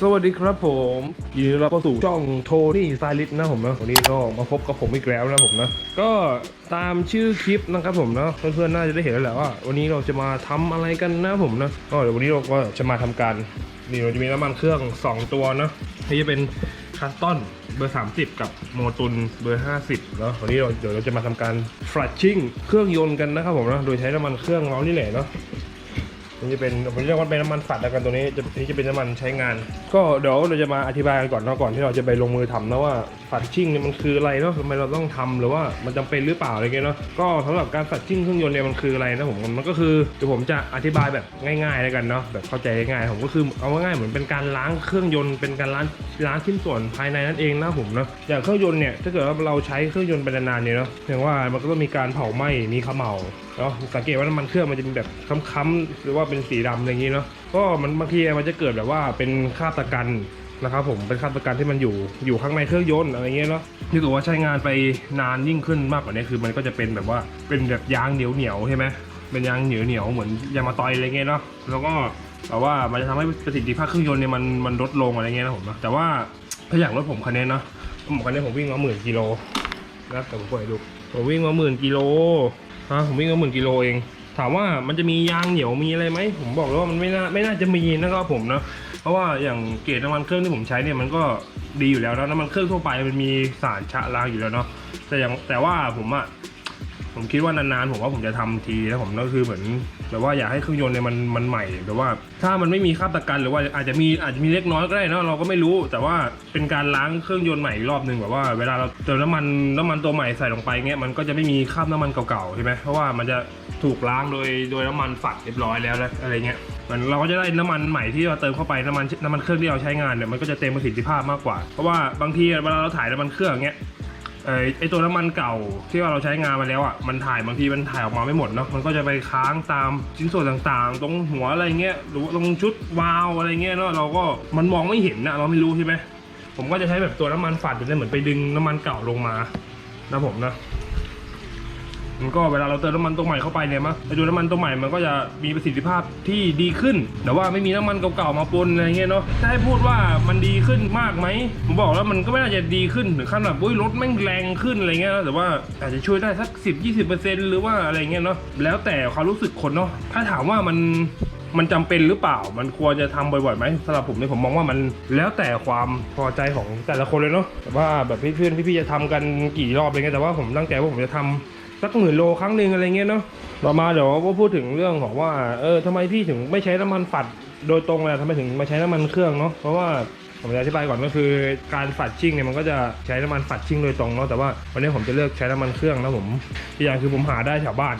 สวัสดีครับผมยินดีต้อนรับเข้าสู่ช่องโทนี่สไตลิสต์นะผมนะวันนี้ก็มาพบกับผมอีกแล้วนะผมนะ ก็ตามชื่อคลิปนะครับผมนะเพื่อนๆน่าจะได้เห็นแล้วแหละว่า วันนี้เราจะมาทำอะไรกันนะผมนะก็เดี๋ยววันนี้เราก็จะมาทำการนี่เราจะมีน้ำมันเครื่อง 2 ตัวนะที่จะเป็นคัสตอนเบอร์ 30 กับโมตุนเบอร์ 50แล้ววันนี้เราเดี๋ยวเราจะมาทำการฟลัชชิ่งเครื่องยนต์กันนะครับผมนะโดยใช้น้ำมันเครื่องเรานี่แหละเนาะ นี่จะเป็นผมเรียกว่าเป็นน้ำมันฝัดแล้วกันตัวนี้จะนี่จะเป็นน้ำมันใช้งาน ก็เดี๋ยวเราจะมาอธิบายกันก่อนเนาะก่อนที่เราจะไปลงมือทำนะว่าฝัดชิ่งเนี่ยมันคืออะไรเนาะทำไมเราต้องทำหรือว่ามันจำเป็นหรือเปล่าอะไรเงี้ยเนาะก็สำหรับการฝัดชิ่งเครื่องยนต์เนี่ยมันคืออะไรนะผมมันก็คือเดี๋ยวผมจะอธิบายแบบง่ายๆแล้วกันเนาะแบบเข้าใจง่ายๆผมก็คือเอาง่ายๆเหมือนเป็นการล้างเครื่องยนต์เป็นการล้างล้างชิ้นส่วนภายในนั่นเองนะผมเนาะอย่างเครื่องยนต์เนี่ยถ้าเกิดว่าเราใช้เครื่องยนต์ไปนานๆเนี่ยเนาะอย่างว่ามันก็ต้องมีการเผาไหม้มีขม่า เนาะสังเกตว่าน้ำมันเครื่องมันจะมีแบบค้ำๆหรือว่าเป็นสีดำอะไรอย่างนี้เนาะก็มันบางทีมันจะเกิดแบบว่าเป็นคราบตะกันนะครับผมเป็นคราบตะกันที่มันอยู่อยู่ข้างในเครื่องยนต์อะไรเงี้ยเนาะที่ตัวว่าใช้งานไปนานยิ่งขึ้นมากกว่านี้คือมันก็จะเป็นแบบว่าเป็นแบบยางเหนียวเหนียวๆใช่ไหมเป็นยางเหนียวเหนียวๆเหมือนยางมาตอยอะไรเงี้ยเนาะแล้วก็แต่ว่ามันจะทำให้ประสิทธิภาพเครื่องยนต์เนี่ยมันมันลดลงอะไรเงี้ยนะผมนะแต่ว่าถ้าอย่างรถผมคันนี้เนาะผมคันนี้ผมวิ่งมาหมื่นกิโลนะแต่ผมเปิดดูผมวิ่งมาหมื่นกิโล ฮะผมวิ่งก็หมื่นกิโลเอง ถามว่ามันจะมียางเหนียวมีอะไรไหมผมบอกเลยว่ามันไม่น่าไม่น่าจะมีนะครับผมนะเพราะว่าอย่างเกรดน้ำมันเครื่องที่ผมใช้เนี่ยมันก็ดีอยู่แล้วนะน้ำมันเครื่องทั่วไปมันมีสารชะล้างอยู่แล้วเนาะแต่อย่างแต่ว่าผมอะ ผมคิดว่านานๆผมว่าผมจะทำทีแล้วผมก็คือเหมือนแบบว่าอยากให้เครื่องยนต์เนี่ยมันมันใหม่แบบว่า ถ้ามันไม่มีคราบตะกันหรือว่าอาจจะมีอาจจะมีเล็กน้อยก็ได้นะเราก็ไม่รู้ แต่ว่าเป็นการล้างเครื่องยนต์ใหม่อีกรอบหนึ่งแบบว่าเวลาเราเติมน้ำมันน้ำมันตัวใหม่ใส่ลงไปเงี้ยมันก็จะไม่มีคราบน้ำมันเก่าๆใช่ไหมเพราะว่ามันจะถูกล้างโดยโดยน้ำมันฝัดเรียบร้อยแล้วอะไรเงี้ยเหมือนเราก็จะได้น้ำมันใหม่ที่เราเติมเข้าไปน้ำมันน้ำมันเครื่องที่เราใช้งานเนี่ยมันก็จะเต็มประสิทธิภาพมากกว่าเพราะว่าบางทีเวลาเราถ่ายน้ำมันเครื่องเงี้ย ไออไอตัวน้ำมันเก่าที่ว่าเราใช้งานมาแล้วอะมันถ่ายบางทีมันถ่ายออกมาไม่หมดเนาะมันก็จะไปค้างตามชิ้นส่วนต่างๆ ตรงหัวอะไรเงี้ยหรือว่าตรงชุดวาล์วอะไรเงี้ยเนาะเราก็มันมองไม่เห็นนะเราไม่รู้ใช่ไหมผมก็จะใช้แบบตัวน้ำมันฝาดอยู่เนี่ยเหมือนไปดึงน้ำมันเก่าลงมานะผมนะ มันก็เวลาเราเติมน้ำมันตัวใหม่เข้าไปเนี่ยมั้งไอตัวน้ำมันตัวใหม่มันก็จะมีประสิทธิภาพที่ดีขึ้น แต่ว่าไม่มีน้ำมันเก่าๆมาปนอะไรเงี้ยเนาะถ้าให้พูดว่ามันดีขึ้นมากไหมผมบอกแล้วมันก็ไม่น่าจะดีขึ้นถึงขั้นแบบอุ้ยรถแม่งแรงขึ้นอะไรเงี้ยแต่ว่าอาจจะช่วยได้สักสิบยี่สิบเปอร์เซ็นต์หรือว่าอะไรเงี้ยเนาะแล้วแต่ความรู้สึกคนเนาะถ้าถามว่ามันมันจำเป็นหรือเปล่า มันควรจะทำบ่อยๆไหมสำหรับผมเนี่ยผมมองว่ามันแล้วแต่ความพอใจของแต่ละคนเลยเนาะ แต่ว่าแบบเพื่อนๆพี่ๆจะทำกันกี่รอบอะไรเงี้ย แต่ว่าผมตั้งใจว่าผมจะทำ สักหมื่นโลครั้งหนึ่งอะไรเงี้ยเนาะต่อมาเดี๋ยวก็พูดถึงเรื่องของว่าเออทำไมพี่ถึงไม่ใช้น้ำมันฝัดโดยตรงเลยทำไมถึงมาใช้น้ำมันเครื่องเนาะเพราะว่าผมจะอธิบายก่อนก็คือการฝัดชิ่งเนี่ยมันก็จะใช้น้ำมันฝัดชิ่งโดยตรงเนาะแต่ว่าวันนี้ผมจะเลือกใช้น้ำมันเครื่องนะผมอีกอย่างคือผมหาได้แถวบ้าน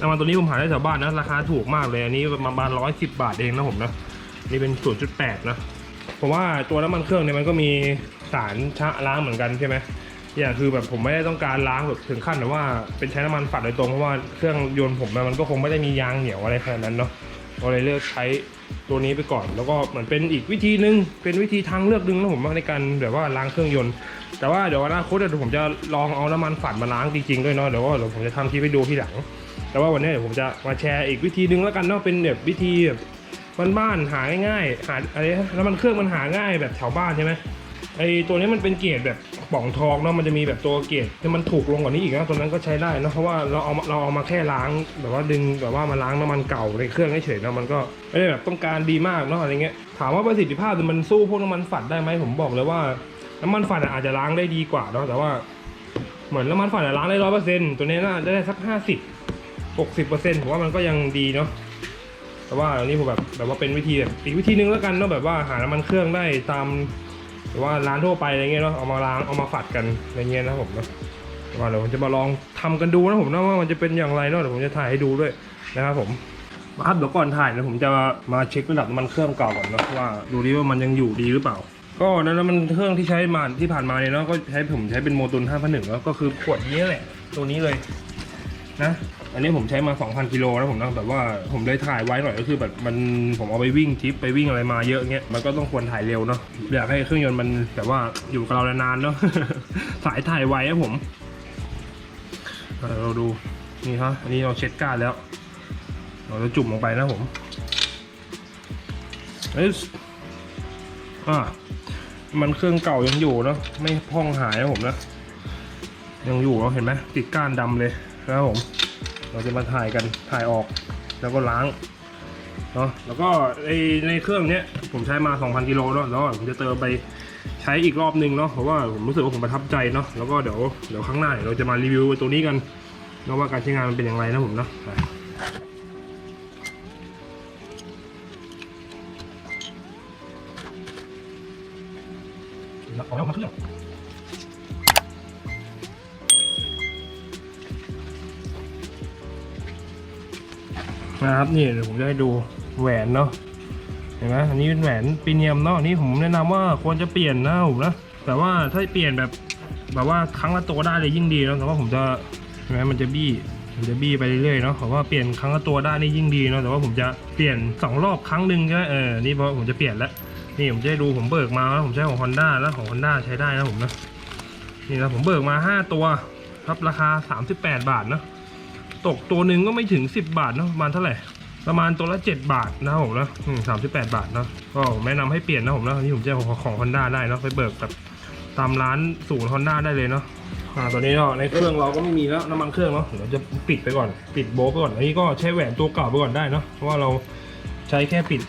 น้ำมันตัวนี้ผมหาได้แถวบ้านนะราคาถูกมากเลยอันนี้ประมาณร้อยสิบบาทเองนะผมนะนี่เป็น0.8นะผมว่าตัวน้ำมันเครื่องเนี่ยมันก็มีสารชะล้างเหมือนกันใช่ไหม อีกอย่างคือแบบผมไม่ได้ต้องการล้างแบบถึงขั้นแบบว่าเป็นใช้น้ำมันฝัดโดยตรงเพราะว่าเครื่องยนต์ผมมันก็คงไม่ได้มียางเหนียวอะไรขนาดนั้นเนาะก็เลยเลือกใช้ตัวนี้ไปก่อน แล้วก็เหมือนเป็นอีกวิธีหนึ่งเป็นวิธีทางเลือกนึงนะผมว่าในการแบบว่าล้างเครื่องยนต์ แต่ว่าเดี๋ยวอนาคตเดี๋ยวผมจะลองเอาน้ำมันฝัดมาล้างจริงๆด้วยเนาะเดี๋ยวก็เดี๋ยวผมจะทำคลิปให้ดูทีหลัง แต่ว่าวันนี้เดี๋ยวผมจะมาแชร์อีกวิธีหนึ่งแล้วกันเนาะเป็นแบบวิธีแบบบ้านๆหาง่ายๆหาอะไรน้ำมันเครื่องมันหาง่ายแบบแถวบ้านใช่ไหม ไอตัวนี้มันเป็นเกรดแบบป่องทองเนาะมันจะมีแบบตัวเกรดที่มันถูกลงกว่านี้อีกนะตัวนั้นก็ใช้ได้นะเพราะว่าเราเอาเราเอามาแค่ล้างแบบว่าดึงแบบว่ามาล้างน้ำมันเก่าในเครื่องเฉยๆเนาะมันก็ไม่ได้แบบต้องการดีมากเนาะอะไรเงี้ยถามว่าประสิทธิภาพมันสู้พวกน้ำมันฝัดได้ไหมผมบอกเลยว่าน้ำมันฝัดอาจจะล้างได้ดีกว่าเนาะแต่ว่า เหมือนน้ำมันฝัดอะล้างได้ร้อยเปอร์เซ็นต์ตัวนี้น่าได้สักห้าสิบหกสิบเปอร์เซ็นต์ผมว่ามันก็ยังดีเนาะแต่ว่าอันนี้ผมแบบแบบว่าเป็นวิธีแบบอีกวิธีนึงแล้วกันเนาะแบบว่าหาน้ำมันเครื่องได้ตาม แบบว่าร้านทั่วไปอะไรเงี้ยเนาะเอามาล้างเอามาฝัดกันอะไรเงี้ยนะผมเนาะว่าเดี๋ยวผมจะมาลองทำกันดูนะผมนะว่ามันจะเป็นอย่างไรเนาะเดี๋ยวผมจะถ่ายให้ดูด้วยนะครับผมมาครับเดี๋ยวก่อนถ่ายนะผมจะมาเช็คระดับน้ำมันเครื่องเก่าก่อนนะว่าดูดิว่ามันยังอยู่ดีหรือเปล่า ก็นั้นน้ำมันเครื่องที่ใช้มาที่ผ่านมาเนี่ยเนาะก็ใช้ผมใช้เป็นโมตุน5 0 0แล้วก็คือขวดนี้แหละตัวนี้เลย นะอันนี้ผมใช้มา 2,000 กิโลนะผมนะแบบว่าผมได้ถ่ายไว้หน่อยก็คือแบบมันผมเอาไปวิ่งทริปไปวิ่งอะไรมาเยอะเงี้ยมันก็ต้องควรถ่ายเร็วเนาะอยากให้เครื่องยนต์มันแบบว่าอยู่กับเรานานๆเนาะสายถ่ายไวนะผมเออเราดูนี่ฮะอันนี้เราเช็ดก้านแล้ว เราจะจุ่มลงไปนะผมเอ้ยอ่ามันเครื่องเก่ายังอยู่เนาะไม่พ่องหายนะผมนะยังอยู่เราเห็นไหมติดก้านดำเลย นะครับผมเราจะมาถ่ายกันถ่ายออกแล้วก็ล้างเนาะแล้วก็ในในเครื่องเนี้ยผมใช้มา 2,000กิโลเนาะแล้วผมจะเติมไปใช้อีกรอบนึงเนาะเพราะว่าผมรู้สึกว่าผมประทับใจเนาะแล้วก็เดี๋ยวเดี๋ยวข้งหน้าเราจะมารีวิวตัวนี้กันเนาะว่าการใช้งานมันเป็นอย่างไรนะผมเนาะไปเอาแล้วมาเครื่อง นะครับนี่เดี๋ยวผมจะให้ดูแหวนเนาะเห็นไหมอันนี้เป็นแหวนปีเนียมเนาะอันนี้ผมแนะนำว่าควรจะเปลี่ยนนะผมนะแต่ว่าถ้าเปลี่ยนแบบแบบว่าครั้งละตัวได้เลยยิ่งดีเนาะแต่ว่าผมจะเห็นไหมมันจะบี้มันจะบี้ไปเรื่อยๆเนาะผมว่าเปลี่ยนครั้งละตัวได้นี่ยิ่งดีเนาะแต่ว่าผมจะเปลี่ยนสองรอบครั้งหนึ่งใช่ไหมเออนี่เพราะผมจะเปลี่ยนแล้วนี่ผมจะให้ดูผมเบิกมาแล้วผมใช้ของ Honda แล้วของ Honda ใช้ได้นะผมนะนี่นะผมเบิกมาห้าตัวครับราคา 38 บาทเนาะ ตกตัวหนึ่งก็ไม่ถึง 10 บาทเนาะประมาณเท่าไหร่ประมาณตัวละ 7 บาทนะผมนะสามสิบแปดบาทเนาะก็แนะนำให้เปลี่ยนนะผมนะนี่ผมจะของของฮอนด้าได้เนาะไปเบิกแบบตามร้านศูนย์ฮอนด้าได้เลยเนาะอ่าตัวนี้เนาะในเครื่องเราก็ไม่มีแล้วน้ำมันเครื่องเนาะเดี๋ยวจะปิดไปก่อนปิดโบะไปก่อนอันนี้ก็ใช้แหวนตัวเก่าไปก่อนได้เนาะเพราะว่าเราใช้แค่ปิด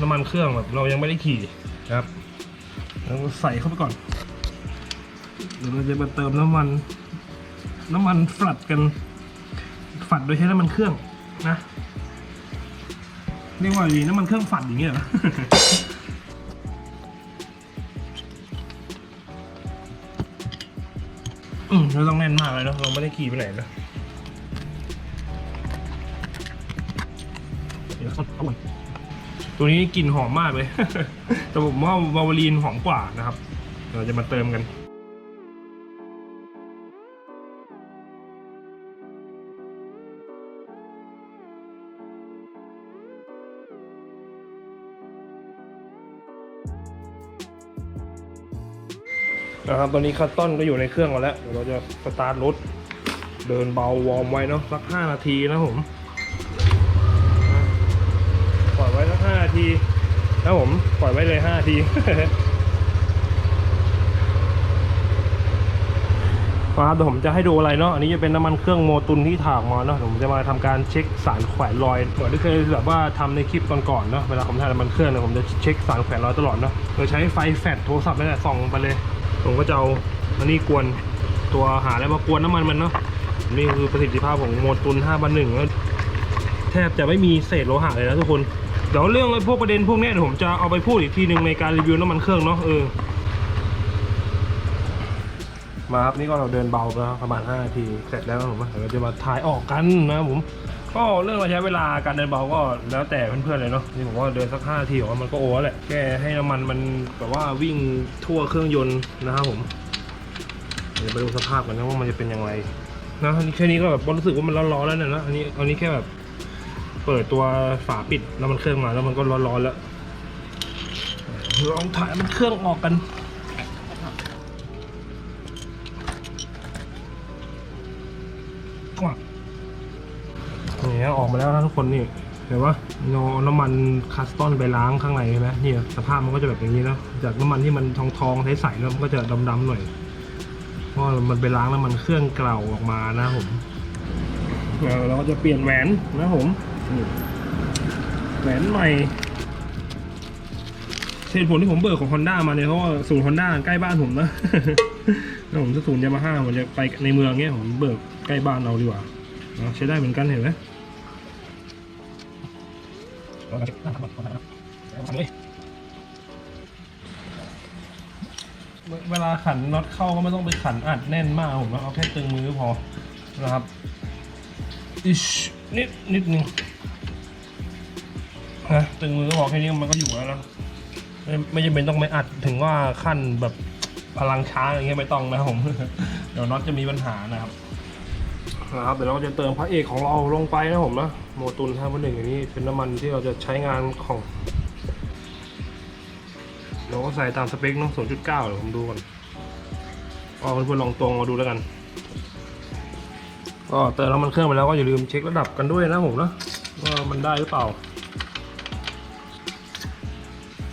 น้ำมันเครื่องแบบเรายังไม่ได้ขี่นะครับแล้วก็ใส่เข้าไปก่อนเดี๋ยวเราจะมาเติมน้ำมัน น้ำมันฝัดกัน ฝัดโดยใช้น้ำมันเครื่องนะเรียกว่าดีน้ำมันเครื่องฝัดอย่างเงี้ยเหรออืมเราต้องแน่นมากเลยเนะเราไม่ได้ขี่ไปไหนนะเดี๋ยวเขาเอาไว้ตัวนี้กลิ่นหอมมากเลย แต่ผมว่าวาวาลีนหอมกว่านะครับ เราจะมาเติมกัน นะครับ ตอนนี้คัตตอนก็อยู่ในเครื่องเราแล้ว เดี๋ยวเราจะสตาร์ทรถ เดินเบาวอร์มไว้เนาะสักห้านาทีนะผมปล่อยไว้สักห้านาทีนะผมปล่อยไว้เลยห้านาทีครับเดี๋ยวผมจะให้ดูอะไรเนาะอันนี้จะเป็นน้ำมันเครื่องโมตุนที่ถากมาเนาะผมจะมาทำการเช็คสารแขวนรอยเหมือนที่เคยแบบว่าทำในคลิปก่อนๆเนาะเวลาผมทำน้ำมันเครื่องเนี่ยผมจะเช็คสารแขวนรอยตลอดเนาะโดยใช้ไฟแฟลชโทรศัพท์นี่แหละส่องไปเลย ผมก็จะเอาอันนี้กวนตัวหาอะไรมากวนน้ำมันมันเนาะนี่คือประสิทธิภาพของโมตุน5บันหนึ่งแทบจะไม่มีเศษโลหะเลยนะทุกคนเดี๋ยวเรื่องไอ้พวกประเด็นพวกนี้เดี๋ยวผมจะเอาไปพูดอีกทีหนึ่งในการรีวิวน้ำมันเครื่องเนาะเออมาครับนี่ก็เราเดินเบาแล้วประมาณ5นาทีเสร็จแล้วผมเดี๋ยวเราจะมาถ่ายออกกันนะผม ก็เรื่องระยะเวลาการเดินเบาก็แล้วแต่เพื่อนๆเลยเนาะนี่ผมว่าเดินสัก5นาทีผมว่ามันก็โอ้แล้วแหละแค่ให้น้ำมันมันแบบว่าวิ่งทั่วเครื่องยนต์นะครับผมเดี๋ยวไปดูสภาพกันนะว่ามันจะเป็นย่างไรนะนี่แค่นี้ก็แบบรู้สึกว่ามันร้อนๆแล้วเนี่ยนะอันนี้อันนี้แค่แบบเปิดตัวฝาปิดแล้วมันเครื่องมาแล้วมันก็ร้อนๆแล้วลองถ่ายมันเครื่องออกกัน นี่ออกมาแล้วนะทุกคนนี่เห็นปะเราเอาน้ำมันคัสตอนไปล้างข้างในใช่ไหมนี่สภาพมันก็จะแบบอย่างนี้เนาะจากน้ำมันที่มันทองทองๆใสๆแล้วมันก็จะดำๆหน่อยเพราะมันไปล้างน้ำมันเครื่องเกลาออกมานะผมแล้วเราก็จะเปลี่ยนแหวนนะผมแหวนใหม่เหตุผลที่ผมเบิกของ Honda มาเนี่ยเพราะว่าศูนย์ Honda ใกล้บ้านผมนะแล้วผมจะศูนย์ยามาฮ่าผมจะไปในเมืองเงี้ยผมเบิกใกล้บ้านเราดีกว่าใช้ได้เหมือนกันเห็นไหม เวลาขันน็อตเข้าก็ไม่ต้องไปขันอัดแน่นมากผมเอาแค่ตึงมือก็พอนะครับอิชนิดนิดนึงนะตึงมือก็พอแค่นี้มันก็อยู่แล้วนะไม่ไม่จำเป็นต้องไปอัดถึงว่าขั้นแบบพลังช้าอย่างเงี้ยไม่ต้องนะผมเดี๋ยวน็อตจะมีปัญหานะครับนะครับเดี๋ยวเราจะเติมพระเอกของเราลงไปนะผมนะ โมตุน5พันหนึ่งอย่างนี้เป็นน้ำมันที่เราจะใช้งานของ เราก็ใส่ตามสเปคเนาะ0.9เดี๋ยวผมดูก่อนก็เพื่อนๆลองตรงมาดูแล้วกัน ก็เติมน้ำมันเครื่องไปแล้วก็อย่าลืมเช็คระดับกันด้วยนะผมนะว่ามันได้หรือเปล่า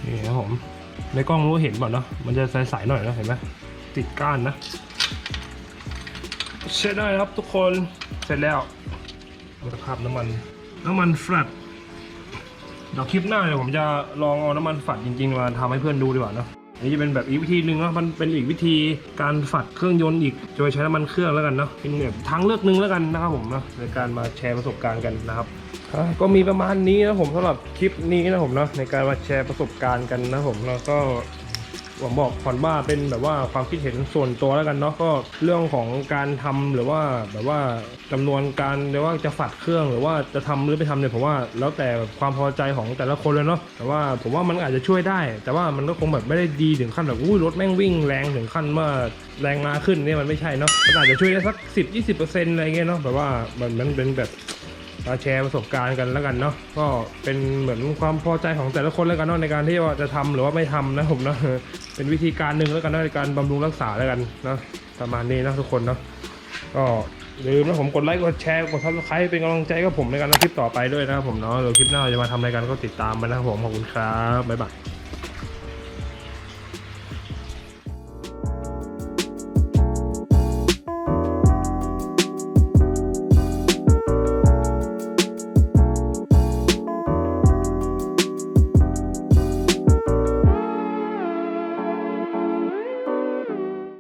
นี่ครับผมในกล้องรู้เห็นเปล่าเนาะมันจะใสๆหน่อยนะเห็นไหมติดก้านนะใช้ได้ครับทุกคนเสร็จแล้วคุณภาพน้ำมัน น้ำมันแฟลตเดี๋ยวคลิปหน้าเนี่ยผมจะลองเอาน้ำมันฝัดจริงๆมาทำให้เพื่อนดูดีกว่าเนาะอันนี่จะเป็นแบบอีกวิธีหนึ่งเนาะมันเป็นอีกวิธีการฝัดเครื่องยนต์อีกโดยใช้น้ำมันเครื่องแล้วกันเนาะเป็นแบบทางเลือกหนึ่งแล้วกันนะครับผมเนาะในการมาแชร์ประสบการณ์กันนะครับก็มีประมาณนี้นะผมสำหรับคลิปนี้นะผมเนาะในการมาแชร์ประสบการณ์กันนะผมแล้วก็ ผมบอกผ่อนว่าเป็นแบบว่าความคิดเห็นส่วนตัวแล้วกันเนาะก็เรื่องของการทำหรือว่าแบบว่าจำนวนการหรือว่าจะฝัดเครื่องหรือว่าจะทำหรือไม่ทำเนี่ยผมว่า แล้วแต่ความพอใจของแต่ละคนเลยเนาะแต่ว่าผมว่ามันอาจจะช่วยได้ แต่ว่ามันก็คงแบบไม่ได้ดีถึงขั้นแบบอุ้ยรถแม่งวิ่งแรงถึงขั้นว่าแรงมาขึ้นเนี่ยมันไม่ใช่เนาะมันอาจจะช่วยได้สัก 10 20%อะไรเงี้ยเนาะแบบว่ามันมันเป็นแบบ มาแชร์ประสบการณ์กันแล้วกันเนาะก็เป็นเหมือนความพอใจของแต่ละคนแล้วกันเนาะในการที่ว่าจะทำหรือว่าไม่ทำนะผมเนาะเป็นวิธีการหนึ่งแล้วกันเนาะในการบำรุงรักษาแล้วกันเนาะประมาณนี้นะทุกคนเนาะก็ลืมนะผมกดไลค์กดแชร์กดซับสไครป์เป็นกำลังใจกับผมในการทำคลิปต่อไปด้วยนะครับผมเนาะเดี๋ยวคลิปหน้าเราจะมาทำอะไรกันก็ติดตามไปนะครับผมขอบคุณครับบ๊ายบาย